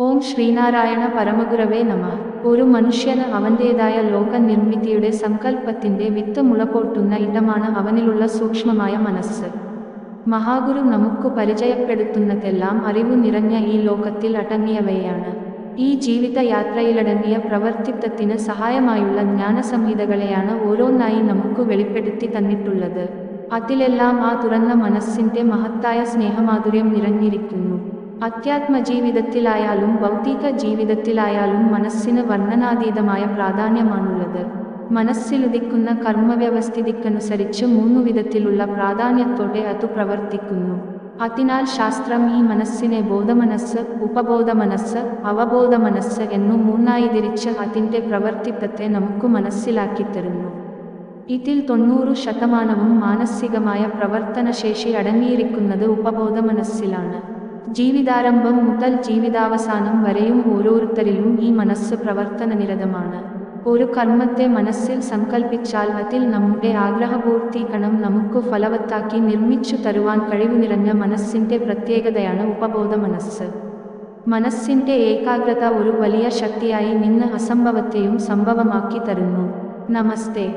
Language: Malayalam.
ഓം ശ്രീനാരായണ പരമഗുരവേ നമ. ഒരു മനുഷ്യന് അവന്റേതായ ലോക നിർമ്മിതിയുടെ സങ്കല്പത്തിന്റെ വിത്ത് മുളപൊട്ടുന്ന ഇടമാണ് അവനിലുള്ള സൂക്ഷ്മമായ മനസ്സ്. മഹാഗുരു നമുക്ക് പരിചയപ്പെടുത്തുന്നതെല്ലാം അറിവു നിറഞ്ഞ ഈ ലോകത്തിൽ അടങ്ങിയവയാണ്. ഈ ജീവിതയാത്രയിലടങ്ങിയ പ്രവർത്തിത്വത്തിന് സഹായമായുള്ള ജ്ഞാനസംഹിതകളെയാണ് ഓരോന്നായി നമുക്ക് വെളിപ്പെടുത്തി തന്നിട്ടുള്ളത്. അതിലെല്ലാം ആ തുറന്ന മനസ്സിന്റെ മഹത്തായ സ്നേഹമാധുര്യം നിറഞ്ഞിരിക്കുന്നു. അധ്യാത്മ ജീവിതത്തിലായാലും ഭൗതിക ജീവിതത്തിലായാലും മനസ്സിന് വർണനാതീതമായ പ്രാധാന്യമാണുള്ളത്. മനസ്സിലുദിക്കുന്ന കർമ്മവ്യവസ്ഥിതിക്കനുസരിച്ച് മൂന്നു വിധത്തിലുള്ള പ്രാധാന്യത്തോടെ അതു പ്രവർത്തിക്കുന്നു. അതിനാൽ ശാസ്ത്രം ഈ മനസ്സിനെ ബോധമനസ്സ് ഉപബോധമനസ്സ് അവബോധമനസ്സ് എന്നു മൂന്നായി തിരിച്ച് അതിന്റെ പ്രവർത്തിത്വത്തെ നമുക്ക് മനസ്സിലാക്കിത്തരുന്നു. ഇതിൽ തൊണ്ണൂറ് ശതമാനവും മാനസികമായ പ്രവർത്തനശേഷി അടങ്ങിയിരിക്കുന്നത് ഉപബോധമനസ്സിലാണ്. ജീവിതാരംഭം മുതൽ ജീവിതാവസാനം വരെയും ഓരോരുത്തരിലും ഈ മനസ്സ് പ്രവർത്തനനിരതമാണ് ഒരു കർമ്മത്തെ മനസ്സിൽ സങ്കൽപ്പിച്ചാൽ അതിൽ നമ്മുടെ ആഗ്രഹപൂർത്തീകരണം നമുക്ക് ഫലവത്താക്കി നിർമ്മിച്ചു തരുവാൻ കഴിവ് നിറഞ്ഞ മനസ്സിന്റെ പ്രത്യേകതയാണ് ഉപബോധ മനസ്സ്. മനസ്സിന്റെ ഏകാഗ്രത ഒരു വലിയ ശക്തിയായി നിന്ന് അസംഭവത്തെയും സംഭവമാക്കി തരുന്നു. നമസ്തേ.